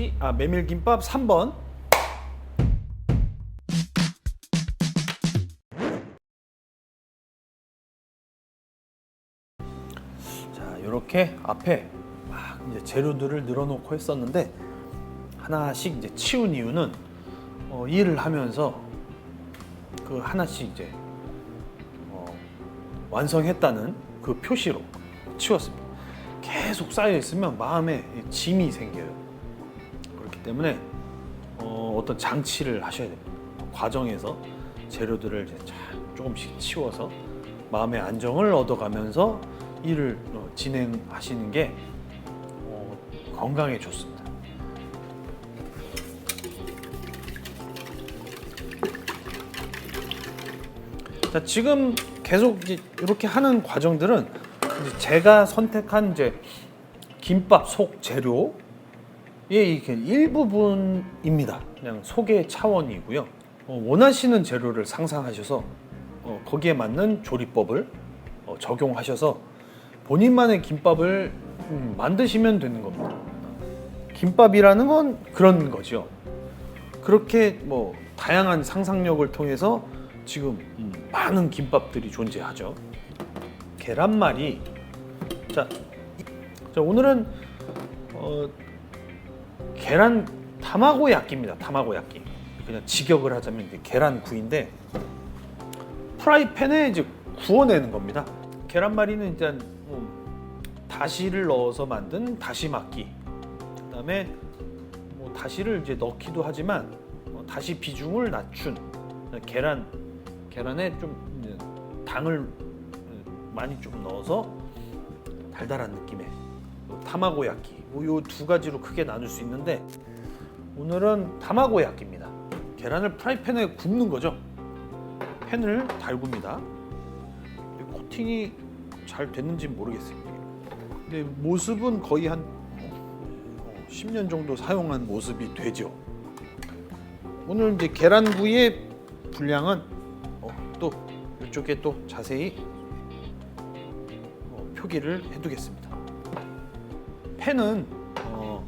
다시 아 메밀김밥 3번. 자, 이렇게 앞에 막 이제 재료들을 늘어놓고 했었는데 하나씩 이제 치운 이유는 어, 일을 하면서 그 하나씩 이제 어, 완성했다는 그 표시로 치웠습니다. 계속 쌓여 있으면 마음에 짐이 생겨요. 때문에 어, 어떤 장치를 하셔야 됩니다. 과정에서 재료들을 조금씩 치워서 마음의 안정을 얻어가면서 일을 어, 진행하시는 게 어, 건강에 좋습니다. 자, 지금 계속 이렇게 하는 과정들은 제가 선택한 이제 김밥 속 재료 의 이게 일부분입니다. 그냥 소개 차원이고요. 어, 원하시는 재료를 상상하셔서 어, 거기에 맞는 조리법을 어, 적용하셔서 본인만의 김밥을 음, 만드시면 되는 겁니다. 김밥이라는 건 그런 거죠. 그렇게 뭐 다양한 상상력을 통해서 지금 음, 많은 김밥들이 존재하죠. 계란말이 자, 이- 자 오늘은 어, 계란 타마고 야끼입니다. 타마고 야끼. 그냥 직역을 하자면 이제 계란 구이인데 프라이팬에 이제 구워내는 겁니다. 계란말이는 일단 뭐 다시를 넣어서 만든 다시마끼. 그다음에 뭐 다시를 이제 넣기도 하지만 어, 다시 비중을 낮춘 계란 계란에 좀 당을 어, 많이 좀 넣어서 달달한 느낌의 타마고야끼 뭐 요 두 가지로 크게 나눌 수 있는데 오늘은 타마고야끼입니다. 계란을 프라이팬에 굽는 거죠. 팬을 달굽니다. 이 코팅이 잘 됐는지 모르겠어요. 근데 모습은 거의 한 어, 10년 정도 사용한 모습이 되죠. 오늘 이제 계란구이의 분량은 어, 또 이쪽에 또 자세히 어, 표기를 해두겠습니다. 펜은 어,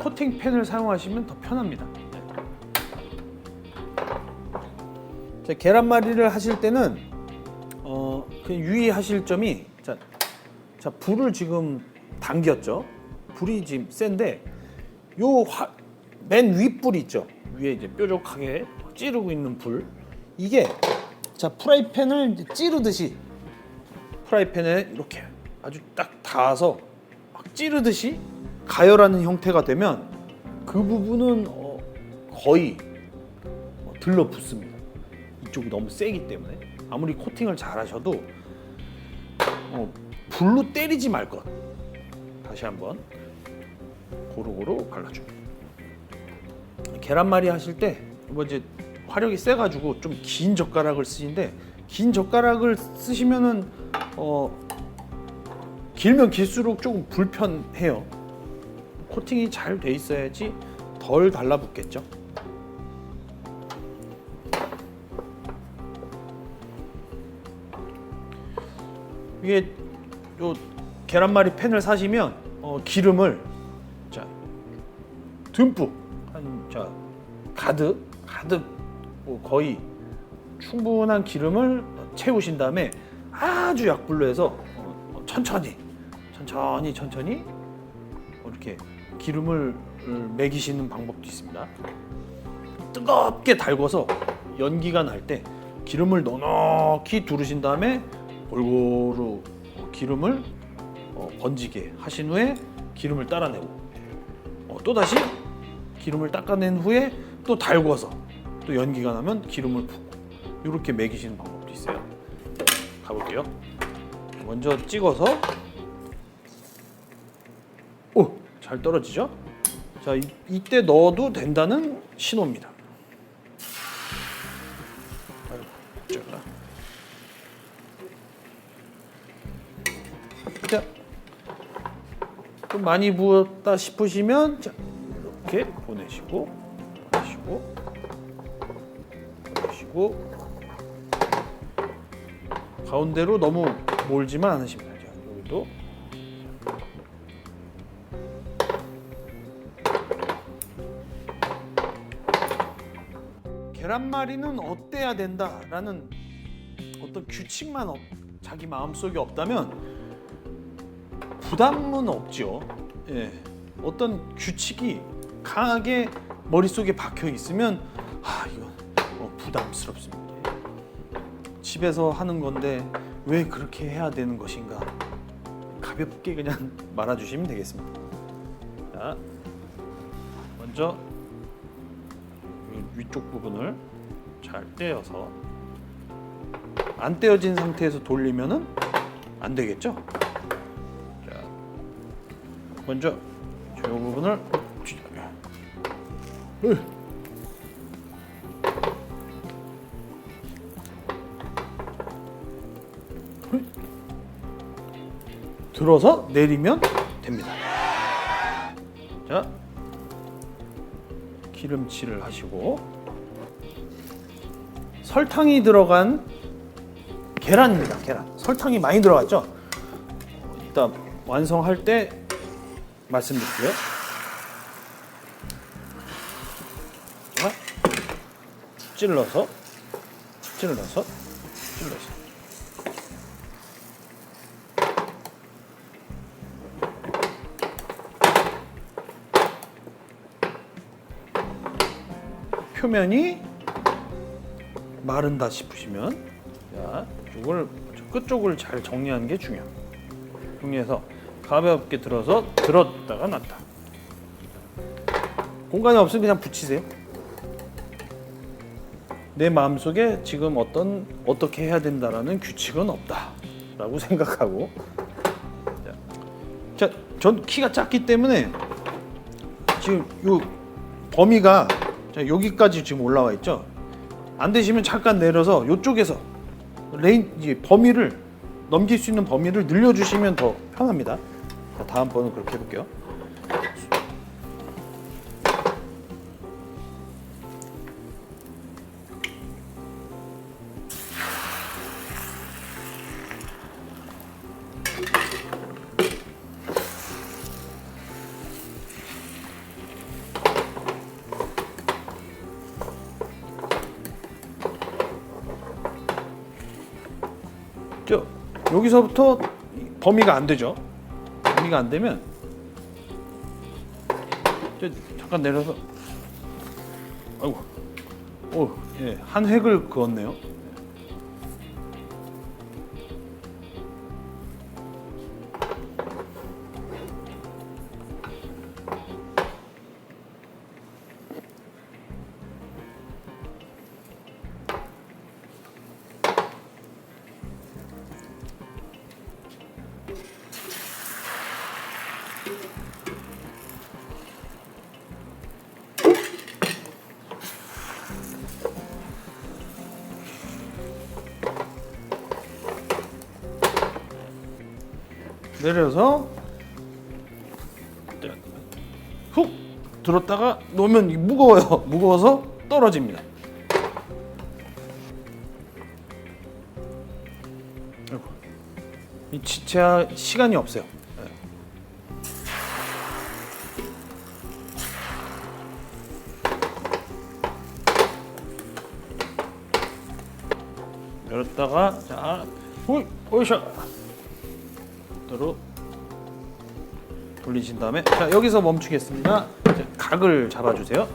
코팅 펜을 사용하시면 더 편합니다. 네. 자, 계란말이를 하실 때는 어, 그 유의하실 점이 자, 자 불을 지금 당겼죠. 불이 지금 센데 요맨 윗불 있죠. 위에 이제 뾰족하게 찌르고 있는 불 이게 자 프라이팬을 찌르듯이 프라이팬에 이렇게 아주 딱 닿아서 막 찌르듯이 가열하는 형태가 되면 그 부분은 어, 거의 어, 들러붙습니다. 이쪽이 너무 세기 때문에 아무리 코팅을 잘 하셔도 어, 불로 때리지 말 것. 다시 한번 고루고루 갈라줍니다. 계란말이 하실 때 뭐 이제 화력이 세가지고 좀 긴 젓가락을 쓰시는데 긴 젓가락을 쓰시면은 어 길면 길수록 조금 불편해요. 코팅이 잘 돼 있어야지 덜 달라붙겠죠. 이게 요 계란말이 팬을 사시면 어, 기름을 자 듬뿍 한자 가득 가득 뭐 거의 충분한 기름을 채우신 다음에 아주 약불로 해서 어, 천천히 천천히 천천히 이렇게 기름을 먹이시는 방법도 있습니다. 뜨겁게 달궈서 연기가 날 때 기름을 넉넉히 두르신 다음에 골고루 어, 기름을 어, 번지게 하신 후에 기름을 따라내고 어, 또 다시 기름을 닦아낸 후에 또 달궈서 또 연기가 나면 기름을 붓고 이렇게 먹이시는 방법도 있어요. 가볼게요. 먼저 찍어서 오, 잘 떨어지죠? 자, 이, 이때 넣어도 된다는 신호입니다. 자, 좀 많이 부었다 싶으시면 자, 이렇게 보내시고 보내시고 보내시고 가운데로 너무 몰지만 않으시면 돼요. 여기도 계란말이는 어때야 된다라는 어떤 규칙만 없, 자기 마음속에 없다면 부담은 없죠. 예. 어떤 규칙이 강하게 머릿속에 박혀 있으면 아 이건 어, 부담스럽습니다. 집에서 하는 건데 왜 그렇게 해야 되는 것인가 가볍게 그냥 말아주시면 되겠습니다. 자, 먼저 이 위쪽 부분을 잘 떼어서 안 떼어진 상태에서 돌리면은 안 되겠죠? 자, 먼저 저 부분을. 들어서 내리면 됩니다. 기름칠을 하시고 설탕이 들어간 계란입니다. 계란. 설탕이 많이 들어갔죠? 이따 완성할 때 말씀드릴게요. 찔러서 찔러서 표면이 마른다 싶으시면 자, 이걸 끝쪽을 잘 정리하는 게 중요해요. 정리해서 가볍게 들어서 들었다가 놨다. 공간이 없으면 그냥 붙이세요. 내 마음속에 지금 어떤 어떻게 해야 된다라는 규칙은 없다라고 생각하고 자, 전 키가 작기 때문에 지금 요 범위가 자, 여기까지 지금 올라와 있죠. 안 되시면 잠깐 내려서 이쪽에서 레인 범위를 넘길 수 있는 범위를 늘려주시면 더 편합니다. 자, 다음번은 그렇게 해볼게요. 여기서부터 이 범위가 안 되죠. 범위가 안 되면 저 잠깐 내려서 아이고 오, 예, 한 획을 그었네요. 내려서 훅 들었다가 놓으면 이 무거워요. 무거워서 떨어집니다. 이 지체 시간이 없어요. 네. 열었다가 자, 호이, 호이샤. 대로 돌리신 다음에 자 여기서 멈추겠습니다. 자, 각을 잡아주세요.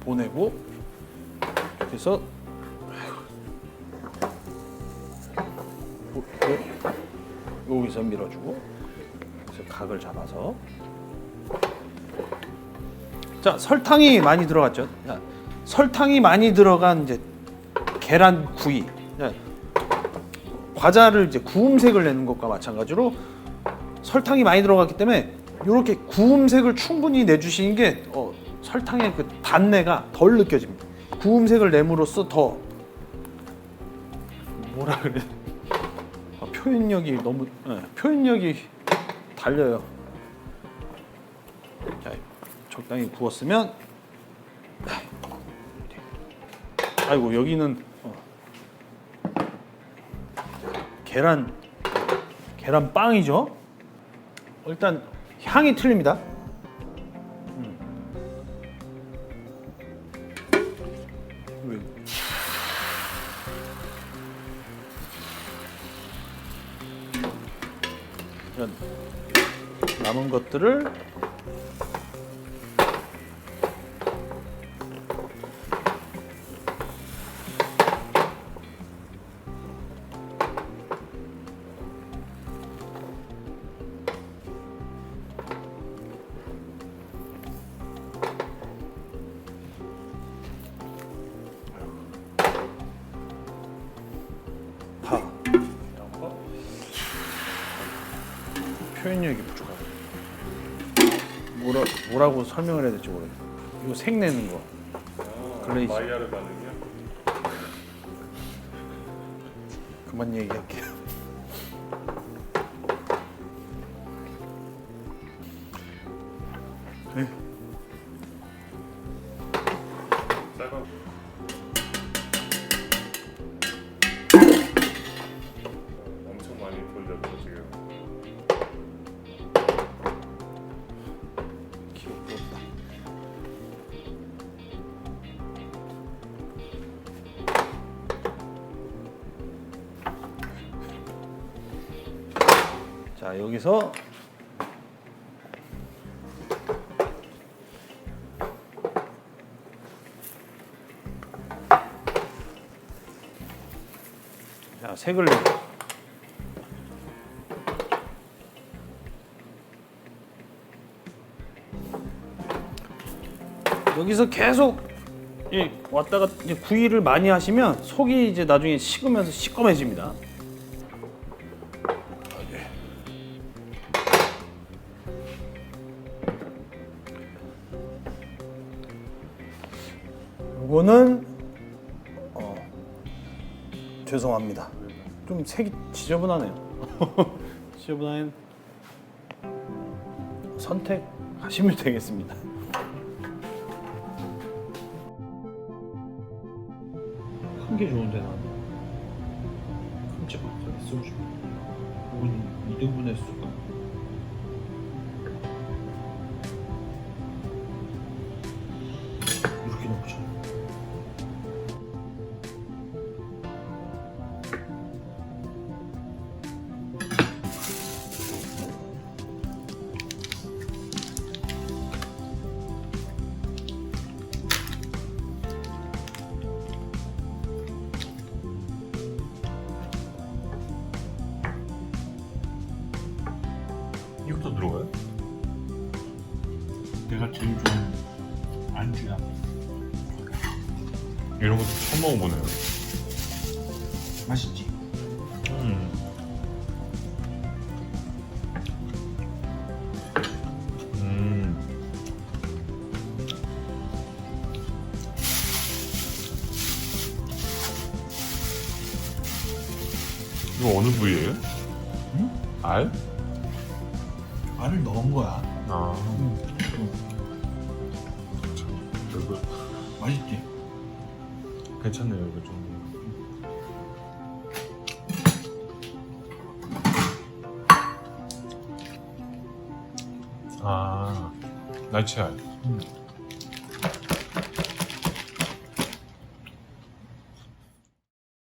보내고 그래서 여기서 밀어주고 그래서 각을 잡아서 자 설탕이 많이 들어갔죠. 자, 설탕이 많이 들어간 이제 계란 구이. 자, 과자를 이제 구움색을 내는 것과 마찬가지로 설탕이 많이 들어갔기 때문에 이렇게 구움색을 충분히 내주시는 게 어, 설탕의 그 단내가 덜 느껴집니다. 구움색을 내므로써 더 뭐라 그래? 아, 표현력이 너무 예, 표현력이 달려요. 자, 적당히 구웠으면 아이고 여기는 어, 계란 계란 빵이죠. 일단 향이 틀립니다. 음. 남은 것들을 뭐라고 설명을 해야 될지 모르겠어. 이거 색 내는 거. 글레이즈. 마이야르 반응이야? 그만 얘기할게요. 네. 자 여기서 자 색을 내. 여기서 계속 예, 왔다가 구이를 많이 하시면 속이 이제 나중에 식으면서 시꺼매집니다. 죄송합니다. 좀 색이 지저분하네요. 지저분한 선택하시면 되겠습니다. 큰게 좋은데 쓰고 싶어. 이건 2등분의 수가. 내가 제일 좋아하는 안주야. 이런 것도 처음 먹어보네요 맛있지? 음. 음. 이거 어느 부위예요? 응? 알? 알을 넣은 거야. 아. 이거 맛있지? 괜찮네요, 이거 좀. 아, 날치알. 응.